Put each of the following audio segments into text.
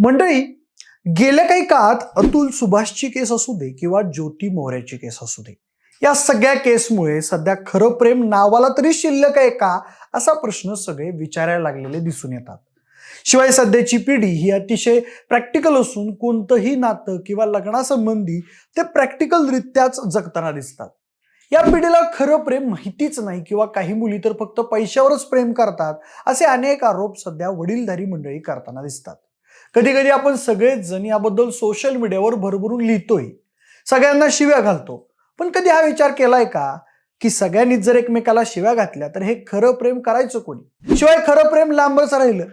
मंडळी गेल्या काही काळात अतुल सुभाषची केस असू दे किंवा ज्योती मोहऱ्याची केस असू दे या सगळ्या केसमुळे सध्या खरं प्रेम नावाला तरी शिल्लक आहे का असा प्रश्न सगळे विचारायला लागलेले दिसून येतात. शिवाय सध्याची पिढी ही अतिशय प्रॅक्टिकल असून कोणतंही नातं किंवा लग्नासंबंधी ते प्रॅक्टिकलरित्याच जगताना दिसतात. या पिढीला खरं प्रेम माहितीच नाही किंवा काही मुली तर फक्त पैशावरच प्रेम करतात असे अनेक आरोप सध्या वडीलधारी मंडळी करताना दिसतात. कधी कधी आपण सगळेच जण याबद्दल सोशल मीडियावर भरभरून लिहितोय. सगळ्यांना शिव्या घालतो. पण कधी हा विचार केलाय का? की सगळ्यांनीच जर एकमेकाला शिव्या घातल्या तर हे खरं प्रेम करायचं कोणी? शिवाय खरं प्रेम लांबच राहिलं.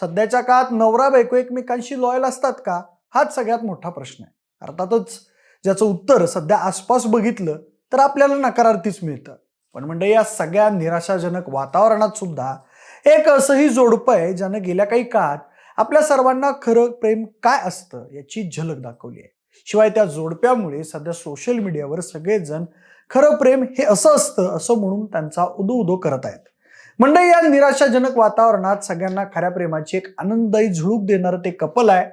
सध्याच्या काळात नवरा बायको एकमेकांशी लॉयल असतात का? हाच सगळ्यात मोठा प्रश्न आहे. अर्थातच ज्याचं उत्तर सध्या आसपास बघितलं तर आपल्याला नकारार्थीच मिळतं. पण म्हणजे या सगळ्या निराशाजनक वातावरणात सुद्धा एक असंही जोडपं आहे ज्यानं गेल्या काही काळात आपल्या सर्वांना खरं प्रेम काय असतं याची झलक दाखवली आहे. शिवाय त्या जोडप्यामुळे सध्या सोशल मीडियावर सगळेजण खरं प्रेम हे असं असतं असं म्हणून त्यांचा उदो उदो करत आहेत. मंडळी या निराशाजनक वातावरणात सगळ्यांना खऱ्या प्रेमाची एक आनंददायी झुळूक देणारं ते कपल आहे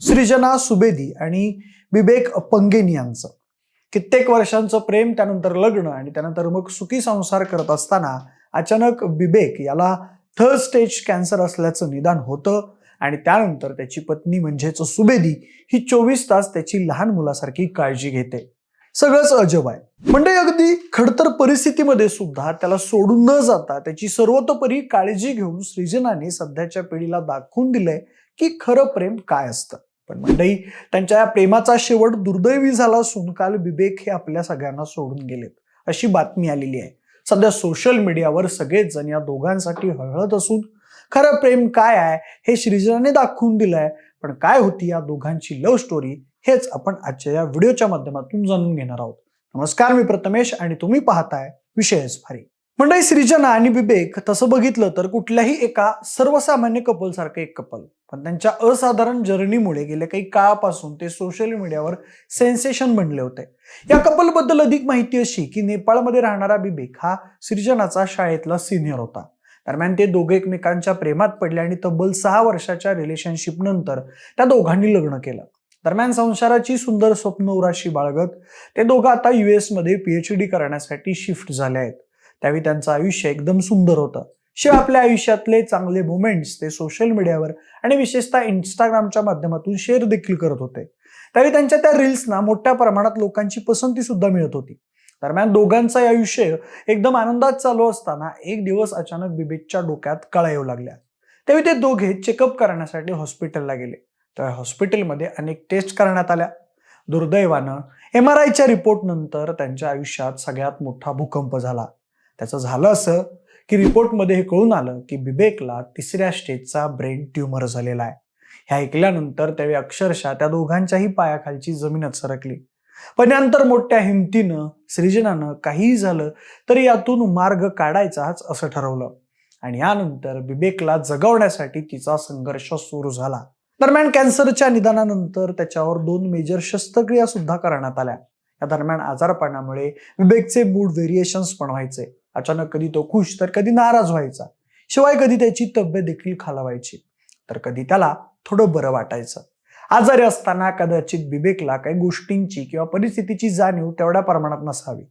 सृजना सुबेदी आणि विवेक पंगेनी यांचं. कित्येक वर्षांचं प्रेम त्यानंतर लग्न आणि त्यानंतर मग सुखी संसार करत असताना अचानक विवेक याला थर्ड स्टेज कॅन्सर असल्याचं निदान होतं. आणि त्यानंतर त्याची पत्नी म्हणजेच सुबेदी ही चोवीस तास त्याची लहान मुलासारखी काळजी घेते. सगळंच अजब आहे. म्हणजे अगदी खडतर परिस्थितीमध्ये सुद्धा त्याला सोडून न जाता त्याची सर्वतोपरी काळजी घेऊन सृजनाने सध्याच्या पिढीला दाखवून दिलंय की खरं प्रेम काय असतं. पण मंडई त्यांच्या या प्रेमाचा शेवट दुर्दैवी झाला असून काल विवेक हे आपल्या सगळ्यांना सोडून गेलेत अशी बातमी आलेली आहे. सध्या सोशल मीडियावर सगळेच जण या दोघांसाठी हळहळत असून खरं प्रेम काय आहे हे श्रीजनाने दाखवून दिलंय. पण काय होती या दोघांची लव्ह स्टोरी हेच आपण आजच्या या व्हिडिओच्या माध्यमातून जाणून घेणार आहोत. नमस्कार मी प्रथमेश आणि तुम्ही पाहताय विषयच भारी मंडळी सृजना आणि विवेक तसं बघितलं तर कुठल्याही एका सर्वसामान्य कपल सारखं एक कपल पण त्यांच्या असाधारण जर्नीमुळे गेल्या काही काळापासून ते सोशल मीडियावर सेन्सेशन बनले होते. या कपलबद्दल अधिक माहिती अशी की नेपाळमध्ये राहणारा बिबेक हा सृजनाचा शाळेतला सिनियर होता. दरम्यान ते दोघे एकमेकांच्या प्रेमात पडले आणि तब्बल सहा वर्षाच्या रिलेशनशिप नंतर त्या दोघांनी लग्न केलं. दरम्यान संसाराची सुंदर स्वप्न उराशी बाळगत ते दोघं आता युएसमध्ये पीएच डी करण्यासाठी शिफ्ट झाले आहेत. त्यावेळी त्यांचं आयुष्य एकदम सुंदर होतं. शिवाय आपल्या आयुष्यातले चांगले मुमेंट्स ते सोशल मीडियावर आणि विशेषतः इंस्टाग्रामच्या माध्यमातून शेअर देखील करत होते. त्यावेळी त्यांच्या त्या रील्सना मोठ्या प्रमाणात लोकांची पसंती सुद्धा मिळत होती. दरम्यान दोघांचं आयुष्य एकदम आनंदात चालू असताना एक दिवस अचानक बिबेकच्या डोक्यात कळा येऊ लागल्या. त्यावेळी ते दोघे चेकअप करण्यासाठी हॉस्पिटलला गेले. तेव्हा हॉस्पिटलमध्ये अनेक टेस्ट करण्यात आल्या. दुर्दैवानं एम आर आयच्या रिपोर्ट नंतर त्यांच्या आयुष्यात सगळ्यात मोठा भूकंप झाला. त्याचं झालं असं की रिपोर्टमध्ये हे कळून आलं की बिबेकला तिसऱ्या स्टेजचा ब्रेन ट्युमर झालेला आहे. हे ऐकल्यानंतर त्यावेळी अक्षरशः त्या दोघांच्याही पायाखालची जमीनच सरकली. पण नंतर मोठ्या हिमतीनं सृजनानं काहीही झालं तरी यातून मार्ग काढायचाच असं ठरवलं. आणि यानंतर बिबेकला जगवण्यासाठी तिचा संघर्ष सुरू झाला. दरम्यान कॅन्सरच्या निदानानंतर त्याच्यावर दोन मेजर शस्त्रक्रिया सुद्धा करण्यात आल्या. या दरम्यान आजारपणामुळे विवेकचे मूड व्हेरिएशन्स पण व्हायचे. अचानक कधी तो खुश तर कधी नाराज व्हायचा. शिवाय कधी त्याची तब्येत देखील खालावायची. तर कधी त्याला थोडं बरं वाटायचं. आजारी असताना कदाचित विवेकला काही गोष्टींची किंवा परिस्थितीची जाणीव तेवढ्या प्रमाणात नसावी.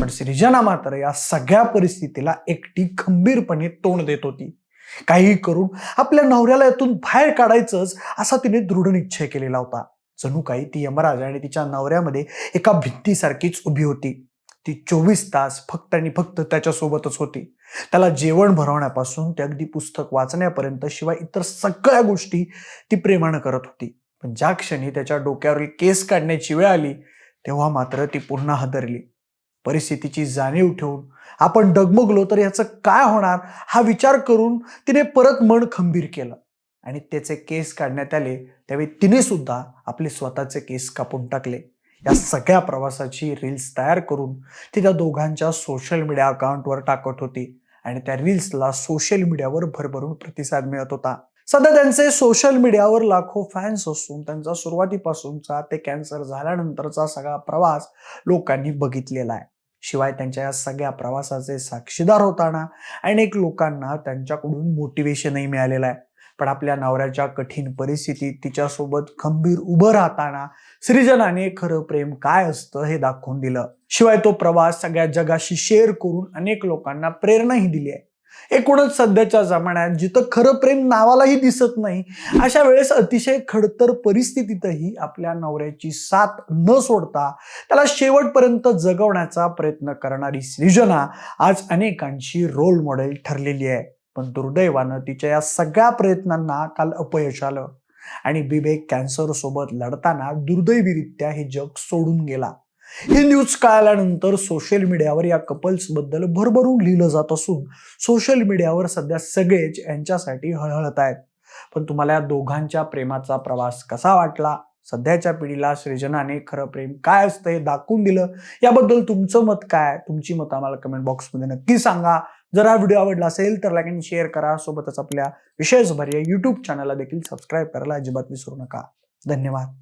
पण सृजना मात्र या सगळ्या परिस्थितीला एकटी खंबीरपणे तोंड देत होती. काही करून आपल्या नवऱ्याला यातून बाहेर काढायचंच असा तिने दृढ निश्चय केलेला होता. जणू काही ती यमराज आणि तिच्या नवऱ्यामध्ये एका भित्तीसारखीच उभी होती. ती चोवीस तास फक्त आणि फक्त त्याच्यासोबतच होती. त्याला जेवण भरवण्यापासून ते अगदी पुस्तक वाचण्यापर्यंत शिवाय इतर सगळ्या गोष्टी ती प्रेमानं करत होती. पण ज्या क्षणी त्याच्या डोक्यावरील केस काढण्याची वेळ आली तेव्हा मात्र ती पुन्हा हादरली. परिस्थितीची जाणीव ठेवून आपण डगमगलो तर याचं काय होणार हा विचार करून तिने परत मन खंबीर केलं. आणि त्याचे केस काढण्यात आले त्यावेळी तिने सुद्धा आपले स्वतःचे केस कापून टाकले. या सगळ्या प्रवासाची रील्स तयार करून ती त्या दोघांच्या सोशल मीडिया अकाउंटवर टाकत होती. आणि त्या रील्सला सोशल मीडियावर भरभरून प्रतिसाद मिळत होता. सध्या त्यांचे सोशल मीडियावर लाखो फॅन्स असून त्यांचा सुरुवातीपासूनचा ते कॅन्सर झाल्यानंतरचा सगळा प्रवास लोकांनी बघितलेला आहे. शिवाय त्यांच्या या सगळ्या प्रवासाचे साक्षीदार होताना अनेक लोकांना त्यांच्याकडून मोटिवेशनही मिळालेलं आहे. पण आपल्या नवऱ्याच्या कठीण परिस्थितीत तिच्यासोबत खंबीर उभं राहताना सृजनाने खरं प्रेम काय असतं हे दाखवून दिलं. शिवाय तो प्रवास सगळ्या जगाशी शेअर करून अनेक लोकांना प्रेरणाही दिली आहे. एकूणच सध्याच्या जमान्यात जिथं खरं प्रेम नावालाही दिसत नाही अशा वेळेस अतिशय खडतर परिस्थितीतही आपल्या नवऱ्याची साथ न सोडता त्याला शेवटपर्यंत जगवण्याचा प्रयत्न करणारी सृजना आज अनेकांची रोल मॉडेल ठरलेली आहे. पण दुर्दैवानं तिच्या या सगळ्या प्रयत्नांना काल अपयश आलं. आणि बिबेक कॅन्सर सोबत लढताना दुर्दैवीरित्या हे जग सोडून गेला. ही न्यूज कळाल्यानंतर सोशल मीडियावर या कपल्सबद्दल भरभरून लिहिलं जात असून सोशल मीडियावर सध्या सगळेच यांच्यासाठी हळहळत आहेत. पण तुम्हाला या दोघांच्या प्रेमाचा प्रवास कसा वाटला? सध्याच्या पिढीला सृजनाने खरं प्रेम काय असतं हे दाखवून दिलं? याबद्दल तुमचं मत काय? तुमची मत आम्हाला कमेंट बॉक्समध्ये नक्की सांगा. जर हा व्हिडिओ आवडला असेल तर लाईक आणि शेअर करा. सोबतच आपल्या विशेष भर या चॅनलला देखील सबस्क्राईब करायला अजिबात विसरू नका. धन्यवाद.